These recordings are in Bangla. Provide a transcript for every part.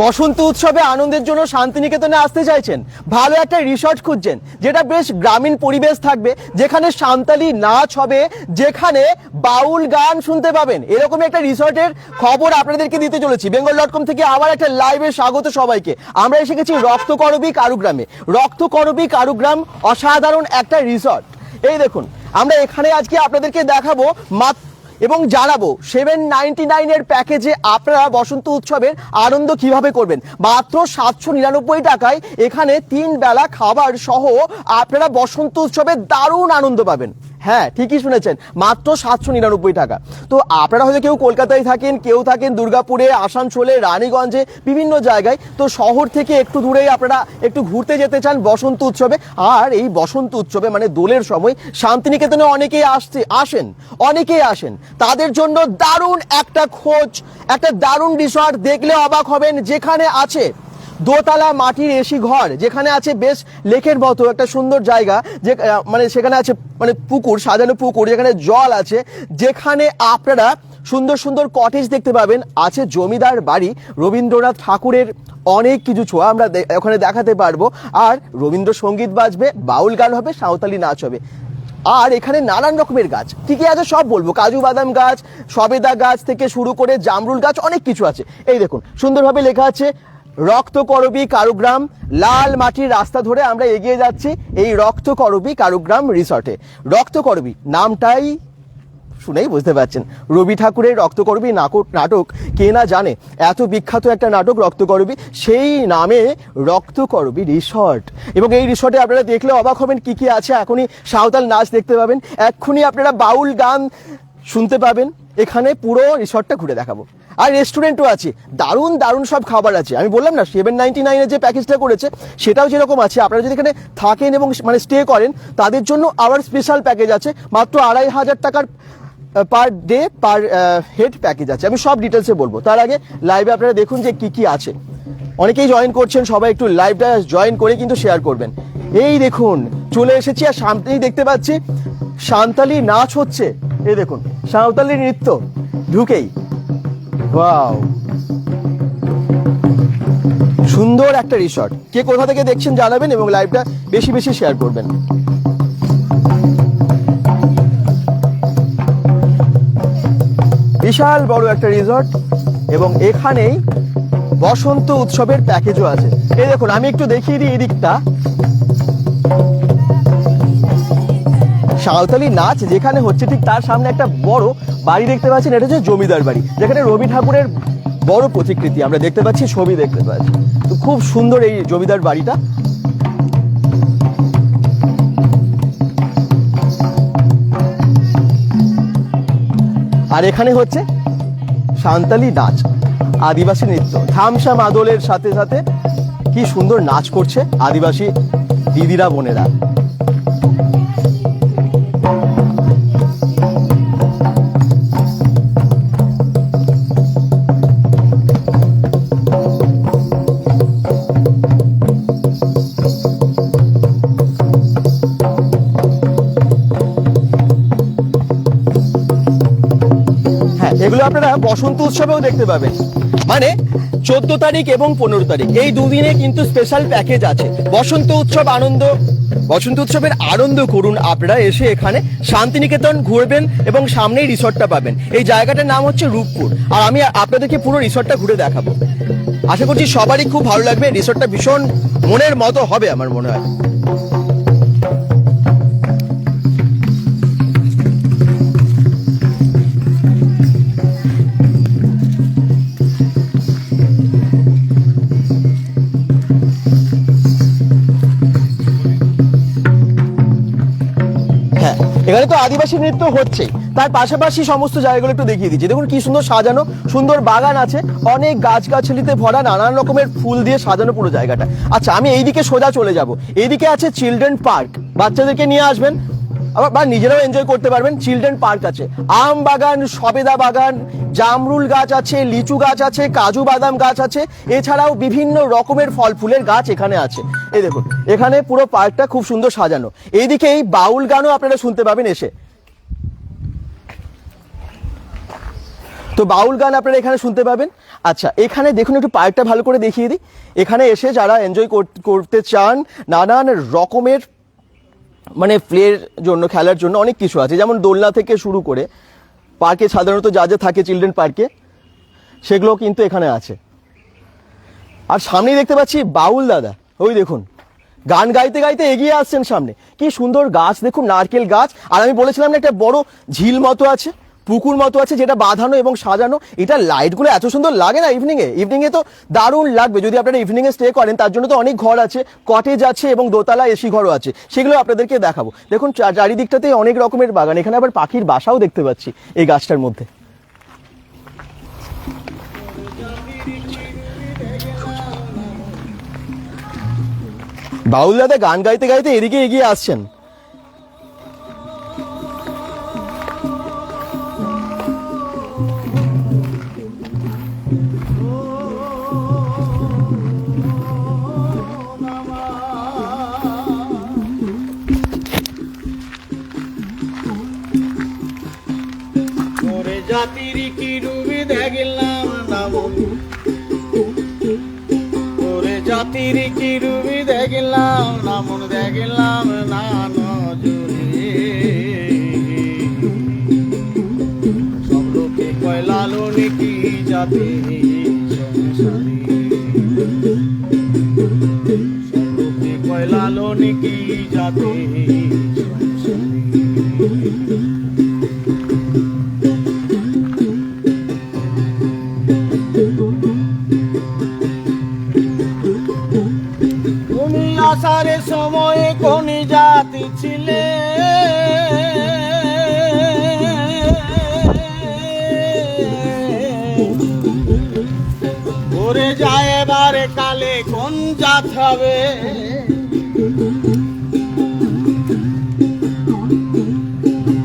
বসন্ত উৎসবে আনন্দের জন্য শান্তিনিকেতনে আসতে চাইছেন। ভালো একটা রিসর্ট খুঁজছেন, যেটা বেশ গ্রামীণ পরিবেশ থাকবে, যেখানে সান্তালি নাচ হবে, যেখানে বাউল গান শুনতে পাবেন। এরকম একটা রিসর্টের খবর আপনাদেরকে দিতে চলেছি। বেঙ্গল ডট কম থেকে আবার একটা লাইভে স্বাগত সবাইকে। আমরা এসে গেছি রক্তকরবী কারুগ্রামে। রক্তকরবী কারুগ্রাম অসাধারণ একটা রিসর্ট এই দেখুন, আমরা এখানে আজকে আপনাদেরকে দেখাবো মাত্র এবং জানাব সেভেন নাইনটি নাইনের প্যাকেজে আপনারা বসন্ত উৎসবের আনন্দ কীভাবে করবেন? মাত্র সাতশো নিরানব্বই টাকায় এখানে তিন বেলা খাবার সহ আপনারা বসন্ত উৎসবের দারুণ আনন্দ পাবেন। হ্যাঁ ঠিকই শুনেছেন। মাত্র সাতশো নিরানব্বই টাকা। তো আপনারা হয়তো কেউ কলকাতায় থাকেন, কেউ থাকেন দুর্গাপুরে, আসানসোলে, রানীগঞ্জে, বিভিন্ন জায়গায়। তো শহর থেকে একটু দূরেই আপনারা একটু ঘুরতে যেতে চান বসন্ত উৎসবে। আর এই বসন্ত উৎসবে মানে দোলের সময় শান্তিনিকেতনে অনেকেই আসছে, আসেন, অনেকেই আসেন। তাদের জন্য দারুণ একটা খোঁজ, একটা দারুণ রিসর্ট দেখলে অবাক হবেন যেখানে আছে। দোতলা মাটির এসি ঘর, যেখানে আছে বেশ লেকের মতো একটা সুন্দর জায়গা, যে মানে সেখানে আছে মানে পুকুর, সাজানো পুকুর, যেখানে জল আছে, যেখানে আপনারা সুন্দর সুন্দর কটেজ দেখতে পাবেন। আছে জমিদার বাড়ি, রবীন্দ্রনাথ ঠাকুরের অনেক কিছু ছোঁয়া আমরা ওখানে দেখাতে পারব। আর রবীন্দ্রসঙ্গীত বাজবে, বাউল গান হবে, সাঁওতালি নাচ হবে। আর এখানে নানান রকমের গাছ কি আছে সব বলব। কাজু বাদাম গাছ, সবেদা গাছ থেকে শুরু করে জামরুল গাছ, অনেক কিছু আছে। এই দেখুন, সুন্দরভাবে লেখা আছে রক্তকরবী কারুগ্রাম, লাল মাটির রাস্তা ধরে আমরা এগিয়ে যাচ্ছি এই রক্তকরবী কারুগ্রাম রিসর্টে। রক্তকরবী নামটাই শুনেই বুঝতে পারছেন। রবি ঠাকুরের রক্তকরবী নাটক, কে না জানে? এত বিখ্যাত একটা নাটক, রক্তকরবী, সেই নামে রক্তকরবী রিসর্ট। এবং এই রিসর্টে আপনারা দেখলে অবাক হবেন কি কি আছে। এখনই সাঁওতাল নাচ দেখতে পাবেন। এক্ষুনি আপনারা বাউল গান শুনতে পাবেন। এখানে পুরো রিসর্টটা ঘুরে দেখাবো। আর রেস্টুরেন্টও আছে। দারুণ দারুণ সব খাবার আছে। আমি বললাম না সেভেন নাইনটি নাইনের যে প্যাকেজটা করেছে, সেটাও যেরকম আছে। আপনারা যদি এখানে থাকেন এবং মানে স্টে করেন, তাদের জন্য আবার স্পেশাল প্যাকেজ আছে। মাত্র আড়াই হাজার টাকার per day per head package আছে। আমি সব ডিটেলসে বলব। তার আগে লাইভে আপনারা দেখুন যে কি কি আছে। অনেকেই জয়েন করছেন, সবাই একটু লাইভটা জয়েন করে কিন্তু শেয়ার করবেন। এই দেখুন, চলে এসেছি আর সামনেই দেখতে পাচ্ছি। সাঁওতালি নাচ হচ্ছে। এই দেখুন সাঁওতালি নৃত্য। ঢুকেই। ওয়াও সুন্দর একটা রিসর্ট কে কোথা থেকে দেখছেন জানাবেন এবং লাইভটা বেশি বেশি শেয়ার করবেন। বিশাল বড় একটা রিসর্ট এবং এখানেই বসন্ত উৎসবের প্যাকেজও আছে। এই দেখুন, আমি একটু দেখিয়ে দিই এই দিকটা। সাঁওতালি নাচ, যেখানে হচ্ছে ঠিক তার সামনে একটা বড় বাড়ি দেখতে পাচ্ছেন, এটা হচ্ছে জমিদার বাড়ি, যেখানে রবি ঠাকুরের বড় প্রতিকৃতি, আমরা দেখতে পাচ্ছি, ছবি দেখতে পাচ্ছি। তো খুব সুন্দর এই জমিদার বাড়িটা। আর এখানে হচ্ছে সাঁওতালি নাচ, আদিবাসী নৃত্য। থামসা মাদলের সাথে সাথে কি সুন্দর নাচ করছে আদিবাসী দিদিরা, বোনেরা। এগুলো আপনারা বসন্ত উৎসবেও দেখতে পাবেন। মানে চোদ্দ তারিখ এবং পনেরো তারিখ। এই দুদিনে কিন্তু স্পেশাল প্যাকেজ আছে। বসন্ত উৎসব আনন্দ, বসন্ত উৎসবের আনন্দ করুন আপনারা এসে এখানে শান্তিনিকেতন ঘুরবেন এবং সামনেই রিসর্টটা পাবেন। এই জায়গাটার নাম হচ্ছে রূপপুর। আর আমি আপনাদেরকে পুরো রিসর্টটা ঘুরে দেখাবো। আশা করছি সবারই খুব ভালো লাগবে। রিসর্টটা ভীষণ মনের মতো হবে আমার মনে হয়। এখানে তো আদিবাসী নৃত্য হচ্ছে তার পাশাপাশি সমস্ত জায়গাগুলো একটু দেখিয়ে দিচ্ছি। দেখুন কি সুন্দর সাজানো, সুন্দর বাগান আছে, অনেক গাছগাছালিতে ভরা নানান রকমের ফুল দিয়ে সাজানো পুরো জায়গাটা। আচ্ছা আমি এইদিকে সোজা চলে যাব। এইদিকে আছে চিলড্রেন পার্ক। বাচ্চাদেরকে নিয়ে আসবেন। আবার বা নিজেরাও এনজয় করতে পারবেন চিলড্রেন পার্ক আছে। আম বাগান, সবেদা বাগান, জামরুল গাছ আছে, লিচু গাছ আছে, কাজু বাদাম গাছ আছে, এছাড়াও বিভিন্ন রকমের ফল ফুলের গাছ এখানে আছে। এই দেখুন, এখানে পুরো পার্কটা খুব সুন্দর সাজানো। এইদিকেই বাউল গানও আপনারা শুনতে পাবেন এসে। তো বাউল গান আপনারা এখানে শুনতে পাবেন। আচ্ছা এখানে দেখুন একটু পার্কটা ভালো করে দেখিয়ে দিই। এখানে এসে যারা এনজয় করতে চান, নানান রকমের মানে প্লের জন্য, খেলার জন্য অনেক কিছু আছে। যেমন দোলনা থেকে শুরু করে পার্কে সাধারণত যা যা থাকে চিলড্রেন পার্কে সেগুলো কিন্তু এখানে আছে। আর সামনেই দেখতে পাচ্ছি বাউল দাদা। ওই দেখুন, গান গাইতে গাইতে এগিয়ে আসছেন সামনে। কি সুন্দর গাছ, দেখুন নারকেল গাছ। আর আমি বলেছিলাম না একটা বড় ঝিল মতো আছে? পুকুর মতো আছে যেটা বাঁধানো এবং সাজানো। এটা লাইটগুলো এত সুন্দর লাগে না ইভিনিং এ ইভিনিং এ তো দারুণ লাগবে। যদি আপনারা ইভিনিং এ স্টে করেন, তার জন্য তো অনেক ঘর আছে কটেজ আছে এবং দোতলা এসি ঘরও আছে। সেগুলো আপনাদেরকে দেখাবো। দেখুন চারিদিকটাতে অনেক রকমের বাগান। এখানে আবার পাখির বাসাও দেখতে পাচ্ছি এই গাছটার মধ্যে। বাউল দাদা গান গাইতে গাইতে এদিকে এগিয়ে আসছেন। ওরে জাতির কি ডুবি দেখিলাম নামন ওরে জাতির কি ডুবি দেখিলাম নামন দেখিলাম না নজরে। সব লোকে কয়, লালনে কি জাতি সব লোকে কয়, লালনে কি জাতি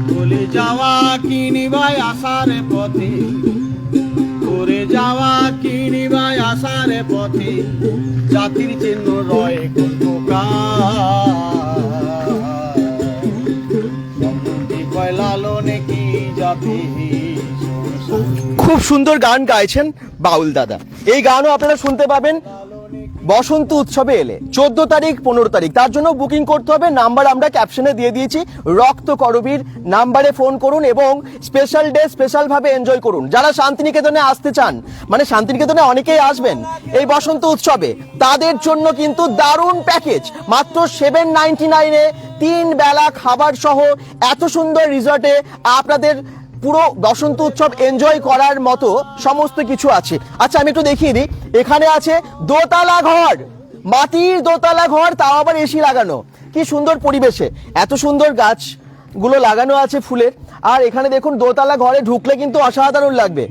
বলে যাওয়া কিনিবাই আসার পথে। করে যাওয়া কিনিবাই আসার পথে। জাতির চিহ্ন রয় খুব সুন্দর গান গাইছেন বাউল দাদা। এই গানও আপনারা শুনতে পাবেন বসন্ত উৎসবে এলে। চোদ্দ তারিখ, পনেরো তারিখ। তার জন্য বুকিং করতে হবে। নাম্বার আমরা ক্যাপশনে দিয়ে দিয়েছি। রক্ত করবীর নাম্বারে ফোন করুন এবং স্পেশাল ডে স্পেশাল ভাবে এনজয় করুন। যারা শান্তিনিকেতনে আসতে চান মানে শান্তিনিকেতনে অনেকেই আসবেন এই বসন্ত উৎসবে, তাদের জন্য কিন্তু দারুণ প্যাকেজ মাত্র সেভেন নাইনটি নাইনে তিন বেলা খাবার সহ এত সুন্দর রিসর্টে আপনাদের পুরো বসন্ত উৎসব এনজয় করার মতো সমস্ত কিছু আছে। আচ্ছা আমি একটু দেখিয়ে দিই। এখানে আছে দোতলা ঘর। মাটির দোতলা ঘর, তাও আবার এসি লাগানো। কি সুন্দর পরিবেশে। এত সুন্দর গাছগুলো লাগানো আছে ফুলের। আর এখানে দেখুন, দোতলা ঘরে ঢুকলে কিন্তু অসাধারণ লাগবে।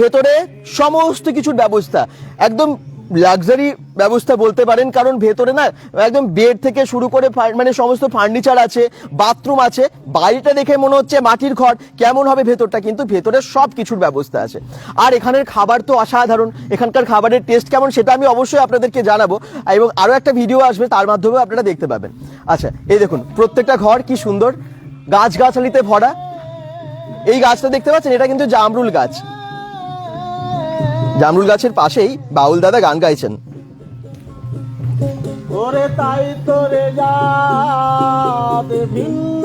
ভেতরে সমস্ত কিছুর ব্যবস্থা। একদম লাক্সারি ব্যবস্থা বলতে পারেন, কারণ ভেতরে না একদম বেড থেকে শুরু করে মানে সমস্ত ফার্নিচার আছে, বাথরুম আছে। বাড়িটা দেখে মনে হচ্ছে মাটির ঘর, কেমন হবে ভেতরটা, কিন্তু ভেতরে সব কিছুর ব্যবস্থা আছে। আর এখানের খাবার তো অসাধারণ, এখানকার খাবারের টেস্ট কেমন সেটা আমি অবশ্যই আপনাদেরকে জানাব, এবং আরও একটা ভিডিও আসবে, তার মাধ্যমে আপনারা দেখতে পাবেন। আচ্ছা এই দেখুন, প্রত্যেকটা ঘর কি সুন্দর, গাছগাছালিতে ভরা। এই গাছটা দেখতে পাচ্ছেন? এটা কিন্তু জামরুল গাছ। জামরুল গাছের পাশেই বাউল দাদা গান গাইছেন। ওরে তাই তোরে জাত ভিন্ন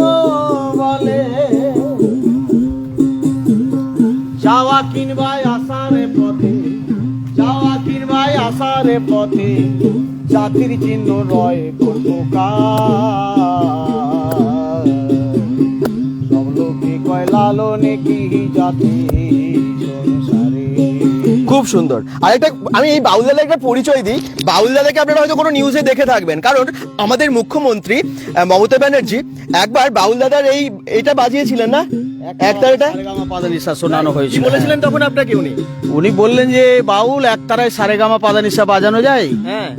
বলে। যাওয়া কিনবাই আসার পথে, যাওয়া কিনবাই আসার পথে, জাতির চিহ্ন রয় সব লোকে কয়, লালনে কি জাতি? খুব সুন্দর। আরেকটা আমি এই বাউল দাদার একটা পরিচয় দিই। বাউল দাদাকে আপনারা হয়তো কোনো নিউজে দেখে থাকবেন। কারণ আমাদের মুখ্যমন্ত্রী মমতা ব্যানার্জি একবার বাউল দাদার এই এটা বাজিয়েছিলেন না? সারেগামা পাদানিসা শোনানো কি হয়েছিল। বলেছিলেন তখন আপনাকে উনি? উনি বললেন যে বাউল একতারায় সারেগামা পাদানিসা বাজানো যায়? হ্যাঁ।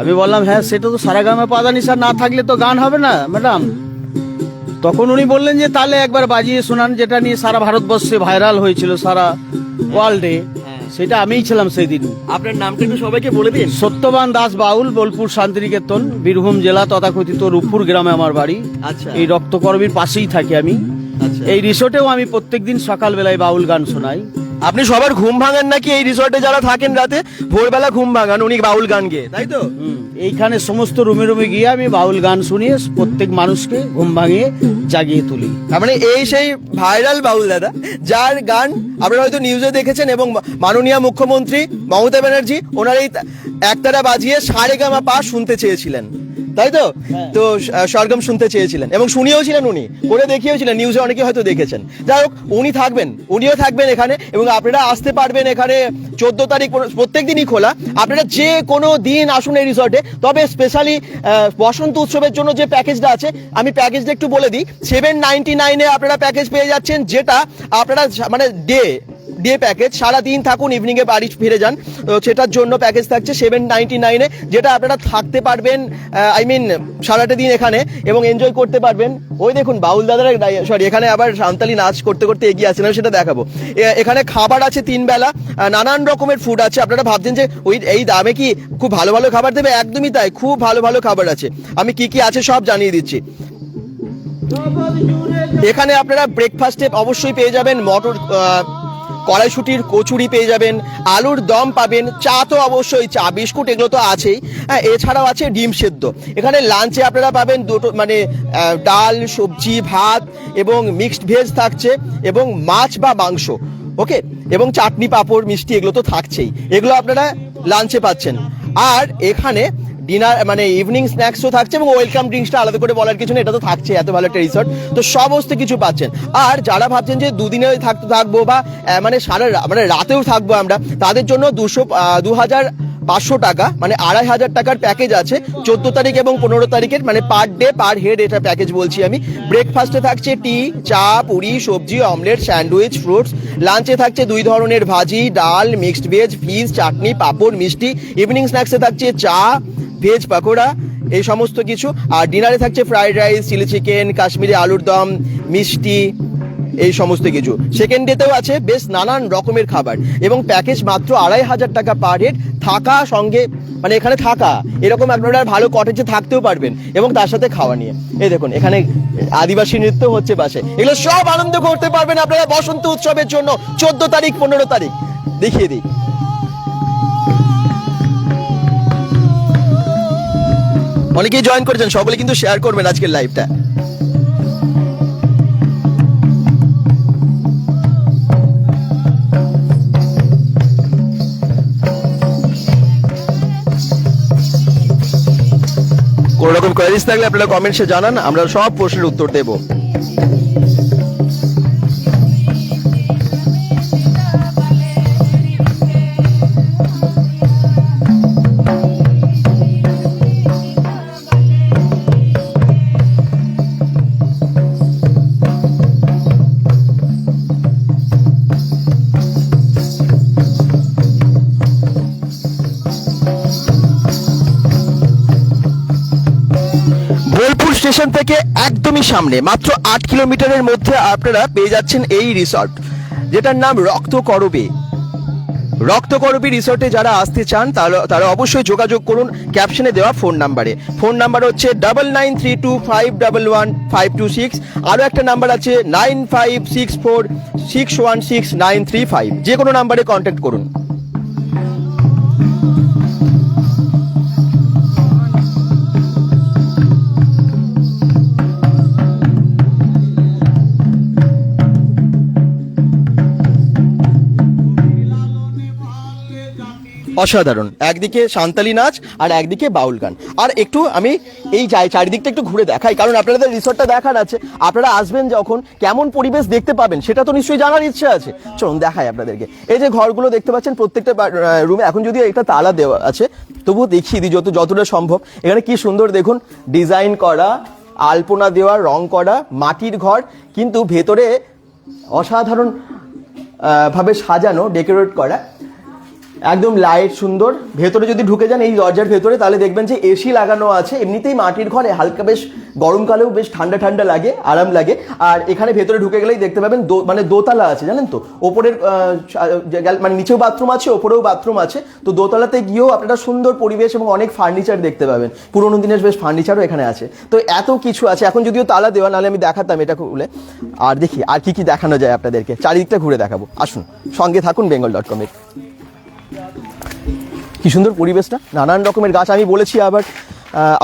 আমি বললাম হ্যাঁ সেটা তো সারেগামা পাদানিসা না থাকলে তো গান হবে না ম্যাডাম। তখন উনি বললেন যে তাহলে একবার বাজিয়ে শোনান যেটা নিয়ে সারা ভারতবর্ষে ভাইরাল হয়েছিল সারা ওয়ার্ল্ডে সেটা আমিই ছিলাম সেই দিন আপনার নামটা একটু সবাইকে বলে দিন। সত্যবান দাস বাউল বোলপুর শান্তিনিকেতন বীরভূম জেলা তথাকথিত রূপপুর গ্রামে আমার বাড়ি। আচ্ছা। এই রক্তকর্মীর পাশেই থাকি আমি। আচ্ছা। এই রিসোর্টেও আমি প্রত্যেকদিন সকালবেলায় বাউল গান শোনাই। আপনি সবার ঘুম ভাঙান নাকি এই রিসর্টে যারা থাকেন রাতে? ভোরবেলা ঘুম ভাঙান উনি বাউল গান গেয়ে তাই তো? এইখানে সমস্ত রুমে রুমে গিয়ে আমি বাউল গান শুনিয়ে প্রত্যেক মানুষকে ঘুম ভাঙিয়ে জাগিয়ে তুলি। তার মানে এই সেই ভাইরাল বাউল দাদা যার গান আপনারা হয়তো নিউজে দেখেছেন এবং মাননীয় মুখ্যমন্ত্রী মমতা ব্যানার্জি ওনার এই একতারা বাজিয়ে সারে গামা পা শুনতে চেয়েছিলেন। তাই তো। তো সরগম শুনতে চেয়েছিলেন এবং শুনিয়েও ছিলেন উনি। করে দেখিয়েছিলেন নিউজে অনেকে হয়তো দেখেছেন। যাই হোক, উনি থাকবেন, উনিও থাকবেন এখানে এবং আপনারা আসতে পারবেন এখানে চোদ্দ তারিখ প্রত্যেক দিনই খোলা। আপনারা যে কোনো দিন আসুন এই রিসর্টে তবে স্পেশালি বসন্ত উৎসবের জন্য যে প্যাকেজটা আছে, আমি প্যাকেজটা একটু বলে দিই। সেভেন নাইনটি নাইনে আপনারা প্যাকেজ পেয়ে যাচ্ছেন, যেটা আপনারা মানে ডে ডে প্যাকেজ সারা দিন থাকুন ইভিনিংয়ে বাড়ি ফিরে যান। সেটার জন্য প্যাকেজ থাকছে সেভেন নাইনটি নাইনে যেটা আপনারা থাকতে পারবেন আই মিন সারাটা দিন এখানে এবং এনজয় করতে পারবেন। ওই দেখুন, বাউল দাদারা সরি এখানে আবার সান্তালি নাচ করতে করতে এগিয়ে আসছেন আমি সেটা দেখাবো। এখানে খাবার আছে তিন বেলা নানান রকমের ফুড আছে। আপনারা ভাবছেন যে, ওই এই দামে কি খুব ভালো ভালো খাবার দেবে? একদমই তাই, খুব ভালো ভালো খাবার আছে। আমি কি কি আছে সব জানিয়ে দিচ্ছি। এখানে আপনারা ব্রেকফাস্টে অবশ্যই পেয়ে যাবেন মটর কড়াইশুটির কচুরি পেয়ে যাবেন, আলুর দম পাবেন, চা তো অবশ্যই, চা, বিস্কুট এগুলো তো আছেই। হ্যাঁ এছাড়াও আছে ডিম সেদ্ধ। এখানে লাঞ্চে আপনারা পাবেন দুটো মানে ডাল, সবজি, ভাত এবং মিক্সড ভেজ থাকছে এবং মাছ বা মাংস ওকে এবং চাটনি, পাঁপড়, মিষ্টি এগুলো তো থাকছেই। এগুলো আপনারা লাঞ্চে পাচ্ছেন। আর এখানে ডিনার মানে ইভিনিং স্ন্যাক্সও থাকছে এবং ওয়েলকাম ড্রিঙ্কসটা আলাদা করে বলার কিছু নেই, এটা তো থাকছে, এত ভালো একটা রিসর্ট তো সমস্ত কিছু পাচ্ছেন। আর যারা ভাবছেন যে দুদিনে থাকতে থাকব বা মানে সারা মানে রাতেও থাকব আমরা, তাদের জন্য দুশো দু হাজার পাঁচশো টাকা মানে আড়াই হাজার টাকার প্যাকেজ আছে। চোদ্দ তারিখ এবং পনেরো তারিখের মানে পার ডে পার হেড এটা প্যাকেজ বলছি আমি। ব্রেকফাস্টে থাকছে টি চা, পুরি, সবজি অমলেট স্যান্ডউইচ ফ্রুটস লাঞ্চে থাকছে দুই ধরনের ভাজি, ডাল মিক্সড ভেজ ফিজ চাটনি, পাঁপড়, মিষ্টি। ইভিনিং স্ন্যাক্সে থাকছে চা ভেজ পাকোড়া, এই সমস্ত কিছু। আর ডিনারে থাকছে fried rice chilli chicken Kashmiri আলুর দম, মিষ্টি এই সমস্ত কিছু। সেকেন্ড ডেতেও আছে বেশ নানান রকমের খাবার এবং প্যাকেজ মাত্র আড়াই হাজার টাকা পার হেড থাকা সঙ্গে মানে এখানে থাকা, এরকম আপনারা ভালো কটেজে থাকতেও পারবেন এবং তার সাথে খাওয়া নিয়ে। এই দেখুন, এখানে আদিবাসী নৃত্য হচ্ছে পাশে। এগুলো সব আনন্দ করতে পারবেন আপনারা বসন্ত উৎসবের জন্য, চোদ্দ তারিখ, পনেরো তারিখ। দেখিয়ে দিই। অনেকেই জয়েন করেছেন, সকলে কিন্তু শেয়ার করবেন আজকের লাইভটা কোন রকম কোয়ারিজ থাকলে আপনারা কমেন্টসে জানান আমরা সব প্রশ্নের উত্তর দেব। স্টেশন থেকে একদমই সামনে, মাত্র আট কিলোমিটারের মধ্যে আপনারা পেয়ে যাচ্ছেন এই রিসর্ট যেটার নাম রক্ত করবে রক্ত করবি রিসর্টে যারা আসতে চান, তারা তারা অবশ্যই যোগাযোগ করুন ক্যাপশনে দেওয়া ফোন নাম্বারে ফোন নাম্বার হচ্ছে double nine three two five double one five two six আরও একটা নাম্বার আছে nine five six four six one six nine three five যে কোনো নাম্বারে কন্ট্যাক্ট করুন। অসাধারণ। একদিকে সান্তালি নাচ আর একদিকে বাউল গান। আর একটু আমি এই চাই চারিদিকটা একটু ঘুরে দেখাই, কারণ আপনাদের রিসর্টটা দেখার আছে। আপনারা আসবেন যখন, কেমন পরিবেশ দেখতে পাবেন সেটা তো নিশ্চয়ই জানার ইচ্ছে আছে। চলুন দেখাই আপনাদেরকে। এই যে ঘরগুলো দেখতে পাচ্ছেন, প্রত্যেকটা রুমে। এখন যদিও একটা তালা দেওয়া আছে, তবুও দেখিয়ে দিই যত যতটা সম্ভব। এখানে কি সুন্দর দেখুন, ডিজাইন করা, আলপনা দেওয়া, রং করা, মাটির ঘর, কিন্তু ভেতরে অসাধারণ ভাবে সাজানো, ডেকোরেট করা। একদম লাইট সুন্দর। ভেতরে যদি ঢুকে যান এই দরজার ভেতরে, তাহলে দেখবেন যে এসি লাগানো আছে। এমনিতেই মাটির ঘরে হালকা বেশ গরমকালেও বেশ ঠান্ডা ঠান্ডা লাগে, আরাম লাগে। আর এখানে ভেতরে ঢুকে গেলেই দেখতে পাবেন মানে দোতলা আছে, জানেন তো? ওপরের মানে নিচেও বাথরুম আছে, ওপরেও বাথরুম আছে। তো দোতলাতে গিয়েও আপনারা সুন্দর পরিবেশ এবং অনেক ফার্নিচার দেখতে পাবেন। পুরোনো দিনের বেশ ফার্নিচারও এখানে আছে। তো এত কিছু আছে। এখন যদিও তালা দেওয়া, নাহলে আমি দেখাতাম এটা খুলে। আর দেখি, আর কি কি দেখানো যায় আপনাদেরকে। চারিদিকটা ঘুরে দেখাবো। আসুন, সঙ্গে থাকুন বেঙ্গল ডট কমের কি সুন্দর পরিবেশটা। নানান রকমের গাছ, আমি বলেছি আবার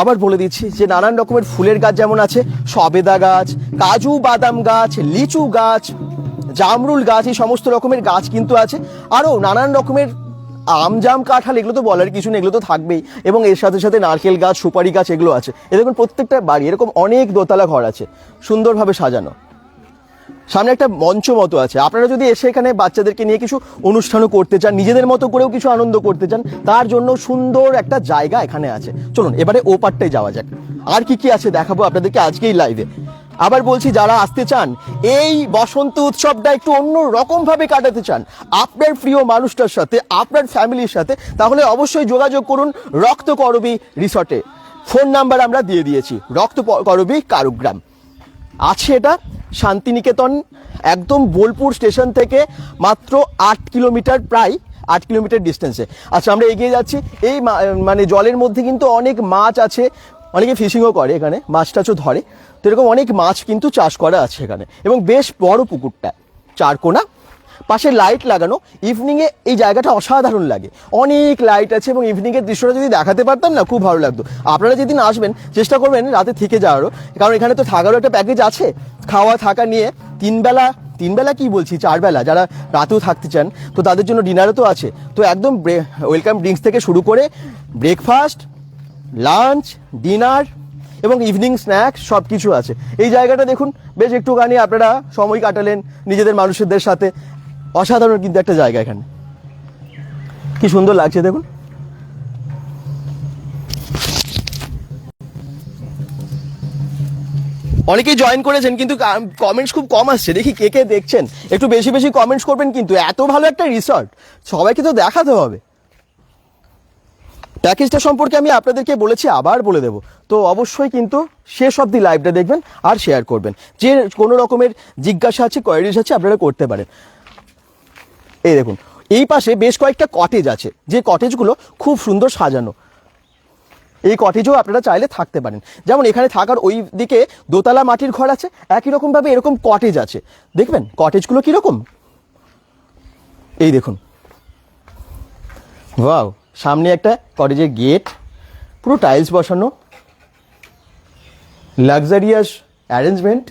আবার বলে দিচ্ছি যে নানান রকমের ফুলের গাছ যেমন আছে, সবেদা গাছ, কাজু বাদাম গাছ, লিচু গাছ, জামরুল গাছ, এই সমস্ত রকমের গাছ কিন্তু আছে। আরও নানান রকমের আম, জাম, কাঁঠাল, এগুলো তো বলার কিছু নেই, এগুলো তো থাকবেই। এবং এর সাথে সাথে নারকেল গাছ, সুপারি গাছ, এগুলো আছে। এ দেখুন, প্রত্যেকটা বাড়ি, এরকম অনেক দোতলা ঘর আছে, সুন্দরভাবে সাজানো। সামনে একটা মঞ্চ মতো আছে। আপনারা যদি এসে এখানে বাচ্চাদেরকে নিয়ে কিছু অনুষ্ঠানও করতে চান, নিজেদের মতো করেও কিছু আনন্দ করতে চান, তার জন্য সুন্দর একটা জায়গা এখানে আছে। চলুন, এবারে ও যাওয়া যাক। আর কি কি আছে দেখাবো আপনাদেরকে আজকেই লাইভে আবার বলছি, যারা আসতে চান, এই বসন্ত উৎসবটা একটু অন্য রকম ভাবে কাটাতে চান, আপনার প্রিয় মানুষটার সাথে, আপনার ফ্যামিলির সাথে, তাহলে অবশ্যই যোগাযোগ করুন রক্ত করবি রিসর্টে। ফোন নাম্বার আমরা দিয়ে দিয়েছি, রক্ত করবি কারুগ্রাম। আছে এটা, শান্তিনিকেতন, একদম বোলপুর স্টেশন থেকে মাত্র আট কিলোমিটার প্রায়, আট কিলোমিটার ডিস্টেন্সে আচ্ছা আমরা এগিয়ে যাচ্ছি। এই মানে জলের মধ্যে কিন্তু অনেক মাছ আছে। অনেকে ফিশিংও করে এখানে মাছ টাছও ধরে। তো এরকম অনেক মাছ কিন্তু চাষ করা আছে এখানে। এবং বেশ বড় পুকুরটা চারকোনা পাশে লাইট লাগানো ইভিনিংয়ে এই জায়গাটা অসাধারণ লাগে। অনেক লাইট আছে এবং ইভিনিংয়ের দৃশ্যটা যদি দেখাতে পারতাম না, খুব ভালো লাগতো। আপনারা যেদিন আসবেন, চেষ্টা করবেন রাতে থেকে যাওয়ারও। কারণ এখানে তো থাকারও একটা প্যাকেজ আছে। খাওয়া, থাকা নিয়ে তিনবেলা তিনবেলা কি বলছি? চারবেলা, যারা রাতেও থাকতে চান, তো তাদের জন্য ডিনারও তো আছে। তো একদম ওয়েলকাম ড্রিঙ্কস থেকে শুরু করে ব্রেকফাস্ট লাঞ্চ ডিনার এবং ইভিনিং স্ন্যাক্স সব কিছু আছে। এই জায়গাটা দেখুন, বেশ একটুখানি আপনারা সময় কাটালেন নিজেদের মানুষদের সাথে। অসাধারণ কিন্তু একটা জায়গা এখানে। কি সুন্দর লাগছে দেখুন। অনেকেই জয়েন করেছেন কিন্তু কমেন্টস খুব কম আসছে। দেখি কে কে দেখছেন। একটু বেশি বেশি কমেন্টস করবেন কিন্তু এত ভালো একটা রিসর্ট সবাইকে তো দেখাতে হবে। প্যাকেজটা সম্পর্কে আমি আপনাদেরকে বলেছি, আবার বলে দেব। তো অবশ্যই কিন্তু শেষ অব্দি লাইভটা দেখবেন আর শেয়ার করবেন। যে কোনো রকমের জিজ্ঞাসা আছে কোয়ারিজ আছে, আপনারা করতে পারেন। এই দেখুন, এই পাশে বেশ কয়েকটা কটেজ আছে, যে কটেজগুলো খুব সুন্দর সাজানো। এই কটেজও আপনারা চাইলে থাকতে পারেন। যেমন এখানে থাকার ওই দিকে দোতলা মাটির ঘর আছে, একই রকমভাবে এরকম কটেজ আছে। দেখবেন কটেজগুলো কীরকম? এই দেখুন। ওয়াও সামনে একটা কটেজের গেট পুরো টাইলস বসানো। লাক্সারিয়াস অ্যারেঞ্জমেন্ট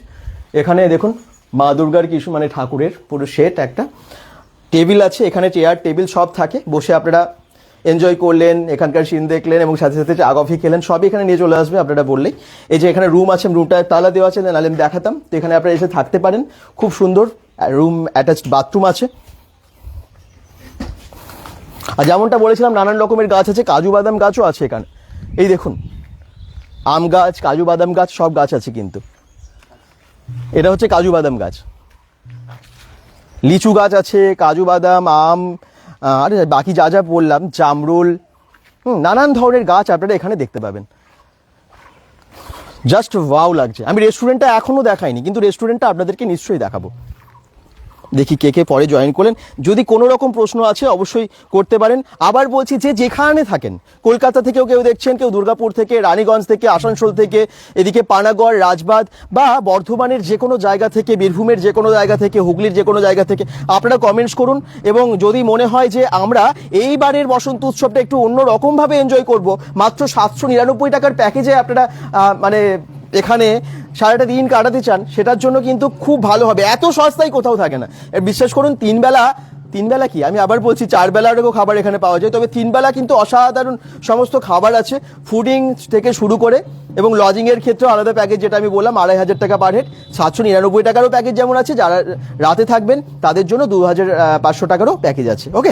এখানে দেখুন, মা দুর্গার কিছু মানে ঠাকুরের পুরো সেট একটা। টেবিল আছে, এখানে চেয়ার টেবিল সব থাকে। বসে আপনারা এনজয় করলেন, এখানকার সিন দেখলেন এবং সাথে সাথে চা কফি খেলেন, সবই এখানে নিয়ে চলে আসবে আপনারা বললেই। এই যে এখানে রুম আছে রুমটা তালা দেওয়া আছে নাহলে আমি দেখাতাম। তো এখানে আপনারা এসে থাকতে পারেন। খুব সুন্দর রুম অ্যাটাচড বাথরুম আছে। আর যেমনটা বলেছিলাম, নানান রকমের গাছ আছে, কাজু বাদাম গাছও আছে এখানে। এই দেখুন, আম গাছ, কাজু বাদাম গাছ, সব গাছ আছে কিন্তু। এটা হচ্ছে কাজু বাদাম গাছ। লিচু গাছ আছে, কাজু বাদাম, আম আর বাকি যা যা বললাম, জামরুল নানান ধরনের গাছ আপনারা এখানে দেখতে পাবেন। জাস্ট ওয়াও লাগছে। আমি রেস্টুরেন্টটা এখনও দেখাইনি, কিন্তু রেস্টুরেন্টটা আপনাদেরকে নিশ্চয়ই দেখাবো। দেখি কে কে পরে জয়েন করলেন। যদি কোনো রকম প্রশ্ন আছে, অবশ্যই করতে পারেন। আবার বলছি যে যেখানে থাকেন, কলকাতা থেকেও কেউ দেখছেন, কেউ দুর্গাপুর থেকে, রানীগঞ্জ থেকে, আসানসোল থেকে, এদিকে পানাগড় রাজবাদ বা বর্ধমানের যে কোনো জায়গা থেকে, বীরভূমের যে কোনো জায়গা থেকে, হুগলির যে কোনো জায়গা থেকে, আপনারা কমেন্টস করুন। এবং যদি মনে হয় যে আমরা এইবারের বসন্ত উৎসবটা একটু অন্য রকমভাবে এনজয় করব, মাত্র সাতশো নিরানব্বই টাকার প্যাকেজে আপনারা মানে এখানে সারাটা দিন কাটাতে চান, সেটার জন্য কিন্তু খুব ভালো হবে। এত সস্তায় কোথাও থাকে না। বিশ্বাস করুন তিন বেলা তিন বেলা কি? আমি আবার বলছি চার খাবার এখানে পাওয়া যায়। তবে তিন বেলা কিন্তু অসাধারণ সমস্ত খাবার আছে, ফুডিং থেকে শুরু করে এবং লজিং এর ক্ষেত্রে আলাদা প্যাকেজ যেটা আমি বললাম, আড়াই হাজার টাকা পার হেড সাতশো নিরানব্বই টাকারও প্যাকেজ যেমন আছে, যারা রাতে থাকবেন, তাদের জন্য দু হাজার পাঁচশো টাকারও প্যাকেজ আছে। ওকে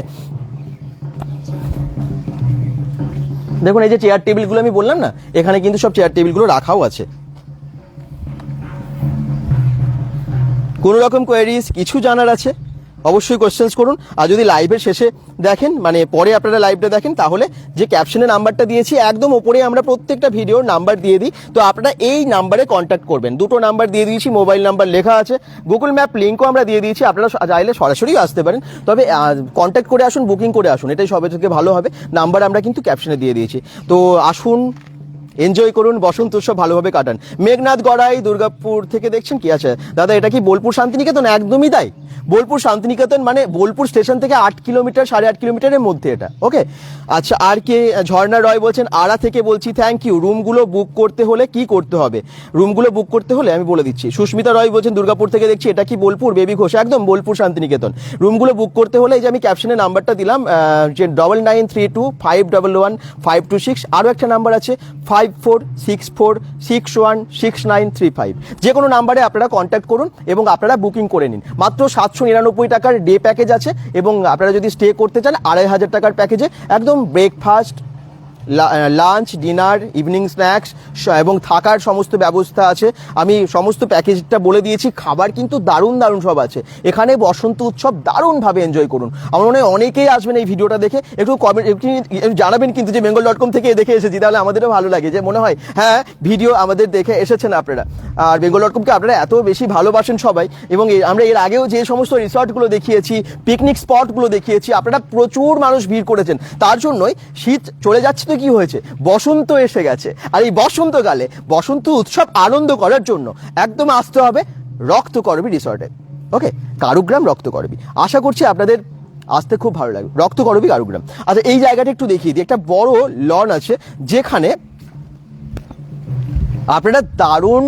দেখুন, এই যে চেয়ার টেবিলগুলো আমি বললাম না, এখানে কিন্তু সব চেয়ার টেবিলগুলো রাখাও আছে। কোনো রকম কোয়ারিজ কিছু জানার আছে, অবশ্যই কোয়েশ্চেন্স করুন। আর যদি লাইভের শেষে দেখেন মানে পরে আপনারা লাইভটা দেখেন, তাহলে যে ক্যাপশনে নাম্বারটা দিয়েছি, একদম ওপরে আমরা প্রত্যেকটা ভিডিওর নাম্বার দিয়ে দিই। তো আপনারা এই নাম্বারে কন্ট্যাক্ট করবেন। দুটো নাম্বার দিয়ে দিয়েছি মোবাইল নাম্বার লেখা আছে। গুগল ম্যাপ লিঙ্কও আমরা দিয়ে দিয়েছি, আপনারা চাইলে সরাসরি আসতে পারেন। তবে কন্ট্যাক্ট করে আসুন বুকিং করে আসুন, এটাই সবে থেকে ভালো হবে। নাম্বার আমরা কিন্তু ক্যাপশনে দিয়ে দিয়েছি। তো আসুন এনজয় করুন, বসন্ত উৎসব ভালোভাবে কাটান। মেঘনাথ গড়াই, দুর্গাপুর থেকে দেখছেন কি আছে? দাদা, এটা কি বোলপুর শান্তিনিকেতন? একদমই তাই। বোলপুর শান্তিনিকেতন মানে বোলপুর স্টেশন থেকে আট কিলোমিটার, সাড়ে আট কিলোমিটারের মধ্যে এটা ওকে আচ্ছা আর কে, ঝর্ণা রয় বলছেন আড়া থেকে বলছি থ্যাংক ইউ রুমগুলো বুক করতে হলে কি করতে হবে? রুমগুলো বুক করতে হলে আমি বলে দিচ্ছি। সুস্মিতা রয় বলছেন, দুর্গাপুর থেকে দেখছি, এটা কি বোলপুর? বেবি ঘোষ, একদম বোলপুর শান্তিনিকেতন। রুমগুলো বুক করতে হলে এই যে আমি ক্যাপশনে নাম্বারটা দিলাম যে double nine three two five double one five two six আরও একটা নাম্বার আছে five four six four six one six nine three five যে কোনো নাম্বারে আপনারা কন্ট্যাক্ট করুন এবং আপনারা বুকিং করে নিন। মাত্র সাতশো নিরানব্বই টাকার ডে প্যাকেজ আছে এবং আপনারা যদি স্টে করতে চান, আড়াই হাজার টাকার প্যাকেজে একদম breakfast lunch dinner evening snacks এবং থাকার সমস্ত ব্যবস্থা আছে। আমি সমস্ত প্যাকেজটা বলে দিয়েছি, খাবার কিন্তু দারুণ দারুণ সব আছে। এখানে বসন্ত উৎসব দারুণভাবে এনজয় করুন। আমার মনে হয় অনেকেই আসবেন এই ভিডিওটা দেখে, একটু কমেন্ট জানাবেন কিন্তু যে বেঙ্গল ডট কম থেকে দেখে এসেছি, তাহলে আমাদেরও ভালো লাগে। যে মনে হয় হ্যাঁ ভিডিও আমাদের দেখে এসেছেন আপনারা। আর বেঙ্গল ডট কমকে আপনারা এত বেশি ভালোবাসেন সবাই, এবং আমরা এর আগেও যে সমস্ত রিসর্টগুলো দেখিয়েছি পিকনিক স্পটগুলো দেখিয়েছি, আপনারা প্রচুর মানুষ ভিড় করেছেন। তার জন্যই শীত চলে যাচ্ছে তো কি হয়েছে? বসন্ত এসে গেছে। আর এই বসন্তকালে বসন্ত উৎসব আনন্দ করার জন্য একদম আসতে হবে রক্তকরবী রিসর্টে ওকে কারুগ্রাম রক্তকরবী। আশা করছি আপনাদের আসতে খুব ভালো লাগবে। রক্তকরবী কারুগ্রাম। আচ্ছা এই জায়গাটা একটু দেখিয়ে দিই। একটা বড় লন আছে যেখানে আপনারা দারুণ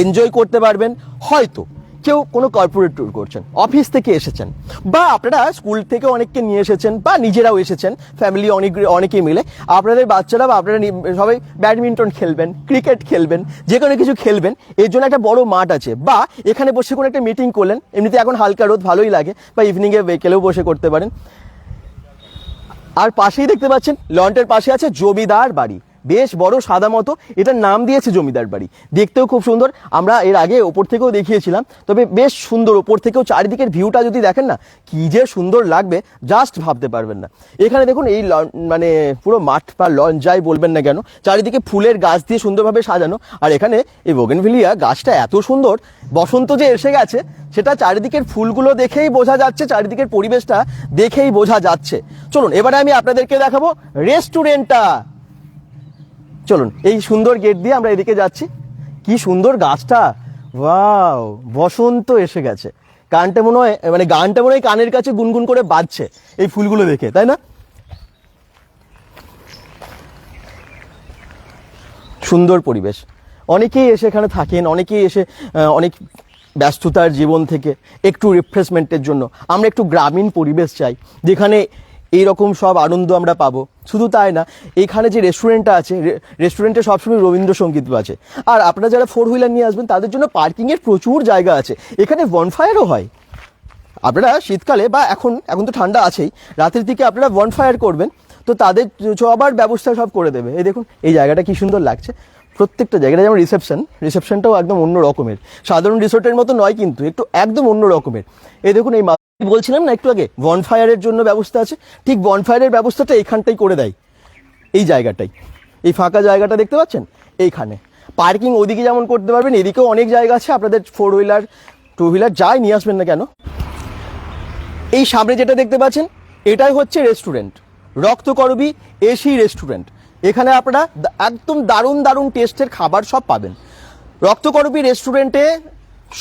এনজয় করতে পারবেন। হয়তো কেউ কোনো কর্পোরেট ট্যুর করছেন অফিস থেকে এসেছেন, বা আপনারা স্কুল থেকে অনেককে নিয়ে এসেছেন, বা নিজেরাও এসেছেন ফ্যামিলি অনেক, অনেকেই মিলে, আপনাদের বাচ্চারা বা আপনারা সবাই ব্যাডমিন্টন খেলবেন ক্রিকেট খেলবেন, যে কোনো কিছু খেলবেন, এর জন্য একটা বড় মাঠ আছে, বা এখানে বসে কোনো একটা মিটিং করলেন, এমনিতে এখন হালকা রোদ, ভালোই লাগে, বা ইভিনিংয়ে বিকেলেও বসে করতে পারেন। আর পাশেই দেখতে পাচ্ছেন, লন্টের পাশে আছে জমিদার বাড়ি। বেশ বড় সাদা মতো। এটার নাম দিয়েছে জমিদার বাড়ি। দেখতেও খুব সুন্দর। আমরা এর আগে ওপর থেকেও দেখিয়েছিলাম। তবে বেশ সুন্দর ওপর থেকেও চারিদিকের ভিউটা যদি দেখেন না, কি যে সুন্দর লাগবে জাস্ট ভাবতে পারবেন না। এখানে দেখুন, এই মানে পুরো মাঠ বা লন যাই বলবেন না কেন, চারিদিকে ফুলের গাছ দিয়ে সুন্দরভাবে সাজানো। আর এখানে এই বোগেনভিলিয়া গাছটা এত সুন্দর, বসন্ত যে এসে গেছে, সেটা চারিদিকের ফুলগুলো দেখেই বোঝা যাচ্ছে, চারিদিকের পরিবেশটা দেখেই বোঝা যাচ্ছে। চলুন, এবারে আমি আপনাদেরকে দেখাবো রেস্টুরেন্টটা চলুন, এই সুন্দর গেট দিয়ে আমরা এদিকে যাচ্ছি। কি সুন্দর গাছটা। ওয়াও বসন্ত এসে গেছে। গানটা মনে হয় মানে গানটা মনে হয় কানের কাছে গুনগুন করে বাজছে এই ফুলগুলো দেখে, তাই না? সুন্দর পরিবেশ। অনেকেই এসে এখানে থাকেন, অনেকেই এসে অনেক ব্যস্ততার জীবন থেকে একটু রিফ্রেশমেন্টের জন্য। আমরা একটু গ্রামীণ পরিবেশ চাই, যেখানে এই রকম সব আনন্দ আমরা পাবো। শুধু তাই না, এখানে যে রেস্টুরেন্টটা আছে রেস্টুরেন্টে সবসময় রবীন্দ্রসঙ্গীত আছে আর আপনারা যারা ফোর হুইলার নিয়ে আসবেন, তাদের জন্য পার্কিংয়ের প্রচুর জায়গা আছে। এখানে বনফায়ারও হয়। আপনারা শীতকালে বা এখন এখন তো ঠান্ডা আছেই, রাতের দিকে আপনারা বনফায়ার করবেন, তো তাদের সবার ব্যবস্থা সব করে দেবে। এই দেখুন, এই জায়গাটা কি সুন্দর লাগছে। প্রত্যেকটা জায়গাটা যেমন রিসেপশন রিসেপশনটাও একদম অন্য রকমের। সাধারণ রিসোর্টের মতো নয় কিন্তু, একটু একদম অন্য রকমের। এই দেখুন এই বলছিলাম না একটু আগে বনফায়ারের জন্য ব্যবস্থা আছে? ঠিক বনফায়ারের ব্যবস্থাটা এইখানটাই করে দেয়। এই জায়গাটাই। এই ফাঁকা জায়গাটা দেখতে পাচ্ছেন? এইখানে। পার্কিং ওদিকে যেমন করতে পারবেন, এদিকেও অনেক জায়গা আছে, আপনাদের ফোর হুইলার টু হুইলার যাই নিয়ে আসবেন না কেন। এই সামনে যেটা দেখতে পাচ্ছেন, এটাই হচ্ছে রেস্টুরেন্ট রক্তকরবী এসি রেস্টুরেন্ট এখানে আপনারা একদম দারুণ দারুণ টেস্টের খাবার সব পাবেন। রক্তকরবী রেস্টুরেন্টে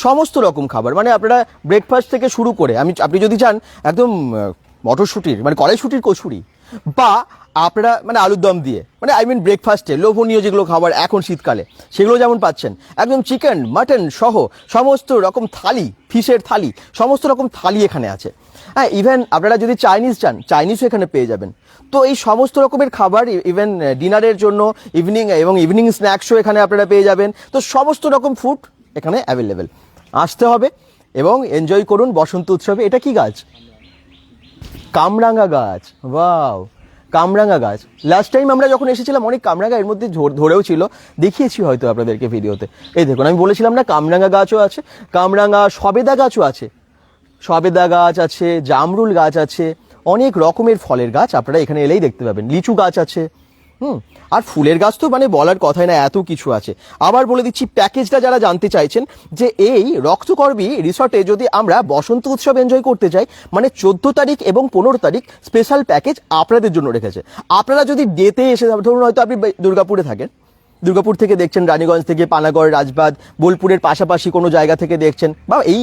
সমস্ত রকম খাবার। মানে আপনারা ব্রেকফাস্ট থেকে শুরু করে, আমি, আপনি যদি চান একদম মটরশুঁটির মানে কড়াইশুঁটির কচুরি, বা আপনারা মানে আলুর দম দিয়ে মানে আই মিন ব্রেকফাস্টে লোভনীয় যেগুলো খাবার এখন শীতকালে, সেগুলো যেমন পাচ্ছেন, একদম চিকেন মাটন সহ সমস্ত রকম থালি, ফিশের থালি, সমস্ত রকম থালি এখানে আছে। হ্যাঁ ইভেন আপনারা যদি চাইনিজ চান চাইনিজও এখানে পেয়ে যাবেন। তো এই সমস্ত রকমের খাবার ইভেন ডিনারের জন্য ইভিনিং এবং ইভিনিং স্ন্যাক্সও এখানে আপনারা পেয়ে যাবেন। তো সমস্ত রকম ফুড এখানে অ্যাভেলেবেল আসতে হবে এবং এনজয় করুন বসন্ত উৎসবে। এটা কি গাছ? কামরাঙ্গা গাছ। ওয়াও কামরাঙ্গা গাছ। লাস্ট টাইম আমরা যখন এসেছিলাম, অনেক কামরাঙ্গা এর মধ্যে ধরেও ছিল। দেখিয়েছি হয়তো আপনাদেরকে ভিডিওতে। এই দেখুন, আমি বলেছিলাম না কামরাঙ্গা গাছও আছে। কামরাঙ্গা সবেদা গাছও আছে। সবেদা গাছ আছে, জামরুল গাছ আছে। অনেক রকমের ফলের গাছ আপনারা এখানে এলেই দেখতে পাবেন। লিচু গাছ আছে। হুম, আর ফুলের গাছ তো মানে বলার কথাই না, এত কিছু আছে। আবার বলে দিচ্ছি, প্যাকেজটা যারা জানতে চাইছেন যে এই রক্তকর্বী রিসর্টে যদি আমরা বসন্ত উৎসব এনজয় করতে চাই মানে চোদ্দ তারিখ এবং পনেরো তারিখ স্পেশাল প্যাকেজ আপনাদের জন্য রেখেছে। আপনারা যদি ডেতে এসে, ধরুন হয়তো আপনি দুর্গাপুরে থাকেন দুর্গাপুর থেকে দেখছেন, রানীগঞ্জ থেকে পানাগড়, রাজবাদ, বোলপুরের পাশাপাশি কোনো জায়গা থেকে দেখছেন বা এই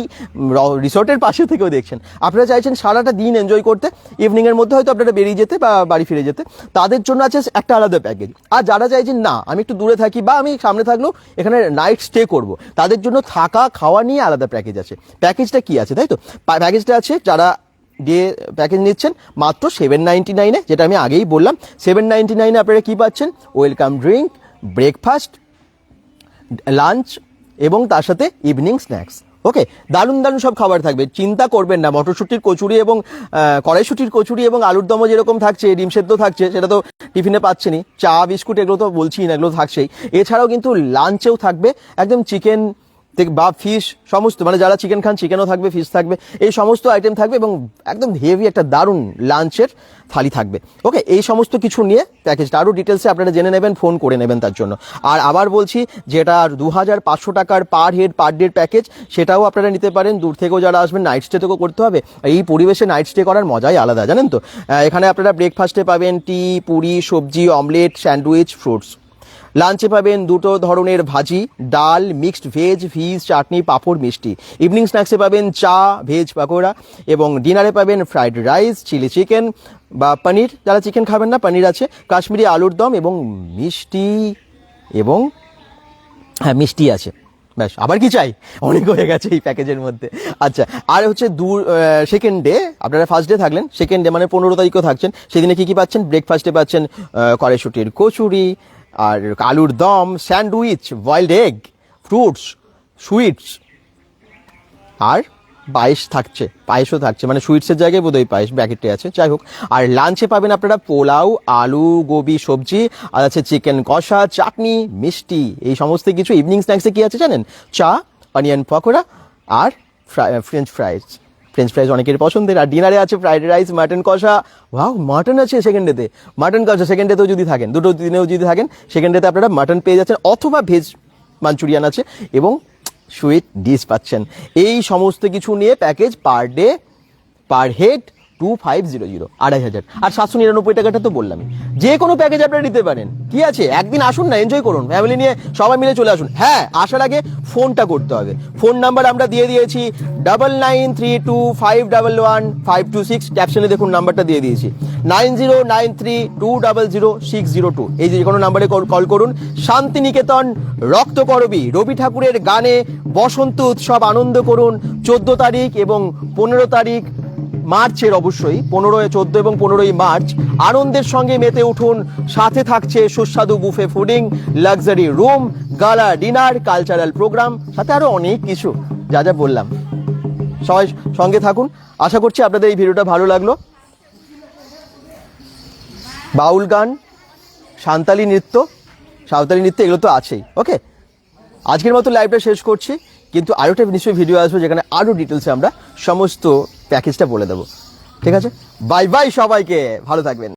রিসর্টের পাশে থেকেও দেখছেন। আপনারা চাইছেন সারাটা দিন এনজয় করতে ইভিনিংয়ের মধ্যে হয়তো আপনারা বেরিয়ে যেতে বা বাড়ি ফিরে যেতে। তাদের জন্য আছে একটা আলাদা প্যাকেজ আর যারা চাইছেন, না, আমি একটু দূরে থাকি বা আমি সামনে থাকলেও এখানে নাইট স্টে করব। তাদের জন্য থাকা, খাওয়া নিয়ে আলাদা প্যাকেজ আছে। প্যাকেজটা কি আছে, তাই তো? প্যাকেজটা আছে যারা দিয়ে প্যাকেজ নিচ্ছেন, মাত্র সেভেন নাইনটি নাইনে যেটা আমি আগেই বললাম সেভেন নাইনটি নাইনে আপনারা কী পাচ্ছেন? ওয়েলকাম ড্রিঙ্ক ব্রেকফাস্ট লাঞ্চ এবং তার সাথে ইভিনিং স্ন্যাক্স ওকে দারুণ দারুণ সব খাবার থাকবে। চিন্তা করবেন না, মটরশুটির কচুরি এবং কড়াইশুটির কচুরি এবং আলুর দমও যেরকম থাকছে, ডিম সেদ্ধ থাকছে, সেটা তো টিফিনে পাচ্ছেনই। চা, বিস্কুট এগুলো তো বলছি না, এগুলো থাকছেই। এছাড়াও কিন্তু লাঞ্চেও থাকবে। একদম চিকেন বা ফিশ সমস্ত মানে যারা চিকেন খান চিকেনও থাকবে ফিশ থাকবে, এই সমস্ত আইটেম থাকবে এবং একদম হেভি একটা দারুণ লাঞ্চের থালি থাকবে। ওকে এই সমস্ত কিছু নিয়ে প্যাকেজটা আরও ডিটেলসে আপনারা জেনে নেবেন ফোন করে নেবেন তার জন্য। আর আবার বলছি, যেটা দু হাজার পাঁচশো টাকার পার হেড পার ডের প্যাকেজ সেটাও আপনারা নিতে পারেন। দূর থেকেও যারা আসবেন নাইট স্টে থেকেও করতে হবে। এই পরিবেশে নাইট স্টে করার মজাই আলাদা, জানেন তো? এখানে আপনারা ব্রেকফাস্টে পাবেন টি পুরি, সবজি অমলেট স্যান্ডউইচ ফ্রুটস লাঞ্চে পাবেন দুটো ধরনের ভাজি, ডাল মিক্সড ভেজ ফিজ চাটনি, পাঁপড়, মিষ্টি। ইভিনিং স্ন্যাক্সে পাবেন চা ভেজ পাকোড়া এবং ডিনারে পাবেন ফ্রাইড রাইস চিলি চিকেন বা পনির। যারা চিকেন খাবেন না, পনির আছে। কাশ্মীরি আলুর দম এবং মিষ্টি এবং হ্যাঁ মিষ্টি আছে। ব্যাস, আবার কি চাই? অনেক হয়ে গেছে এই প্যাকেজের মধ্যে। আচ্ছা আর হচ্ছে দু সেকেন্ড ডে আপনারা ফার্স্ট ডে থাকলেন সেকেন্ড ডে মানে পনেরো তারিখও থাকছেন, সেদিনে কী কী পাচ্ছেন? ব্রেকফাস্টে পাচ্ছেন কড়াইশুটির কচুরি আর আলুর দম, sandwich, boiled egg, fruits, sweets. আর পায়েস থাকছে, পায়েসও থাকছে মানে সুইটসের জায়গায় বোধহয় পায়েস ব্যাকেটে আছে, যাই হোক। আর লাঞ্চে পাবেন আপনারা পোলাও, আলু, গোবি, সবজি, আর আছে চিকেন কষা, চাটনি, মিষ্টি, এই সমস্ত কিছু। ইভিনিং স্ন্যাক্সে কি আছে জানেন? চা, অনিয়ন পকোড়া, আর ফ্রেঞ্চ ফ্রাইজ। ফ্রেঞ্চ ফ্রাইজ অনেকের পছন্দের। আর ডিনারে আছে ফ্রাইড রাইস মাটন কষা। ভাও মাটন আছে সেকেন্ড ডেতে মাটন কষা সেকেন্ড ডেতেও যদি থাকেন, দুটো দিনেও যদি থাকেন সেকেন্ড ডেতে আপনারা মাটন পেয়ে যাচ্ছেন, অথবা ভেজ মাঞ্চুরিয়ান আছে এবং সুইট ডিশ পাচ্ছেন। এই সমস্ত কিছু নিয়ে package per day per head two five zero zero আড়াই হাজার। আর সাতশো নিরানব্বই টাকাটা তো বললামই। যে কোনো প্যাকেজ আপনারা নিতে পারেন। কি আছে? একদিন আসুন না এনজয় করুন। ফ্যামিলি নিয়ে সবাই মিলে চলে আসুন। হ্যাঁ আসার আগে ফোনটা করতে হবে। ফোন নাম্বার আমরা দিয়ে দিয়েছি double nine three two five double one five two six ক্যাপশনে দেখুন নাম্বারটা দিয়ে দিয়েছি। Nine zero nine three two double zero six zero two এই যে কোনো নাম্বারে কল করুন। শান্তিনিকেতন, রক্তকরবী, রবি ঠাকুরের গানে বসন্ত উৎসব আনন্দ করুন। চোদ্দ তারিখ এবং পনেরো তারিখ মার্চের অবশ্যই পনেরোই চোদ্দ এবং পনেরোই মার্চ, আনন্দের সঙ্গে মেতে উঠুন, সাথে থাকছে সুস্বাদু buffet fooding, luxury room, gala dinner, cultural programme, সাথে আরও অনেক কিছু, যা যা বললাম। সবাই সঙ্গে থাকুন, আশা করছি আপনাদের এই ভিডিওটা ভালো লাগল। বাউল গান, সাঁওতালি নৃত্য সাঁওতালি নৃত্য এগুলো তো আছেই, ওকে? আজকের মতো লাইভটা শেষ করছি, কিন্তু আরও একটা নিশ্চয়ই ভিডিও আসবে যেখানে আরও ডিটেলসে আমরা সমস্ত প্যাকেজটা বলে দেবো। ঠিক আছে? বাই বাই সবাইকে। ভালো থাকবেন।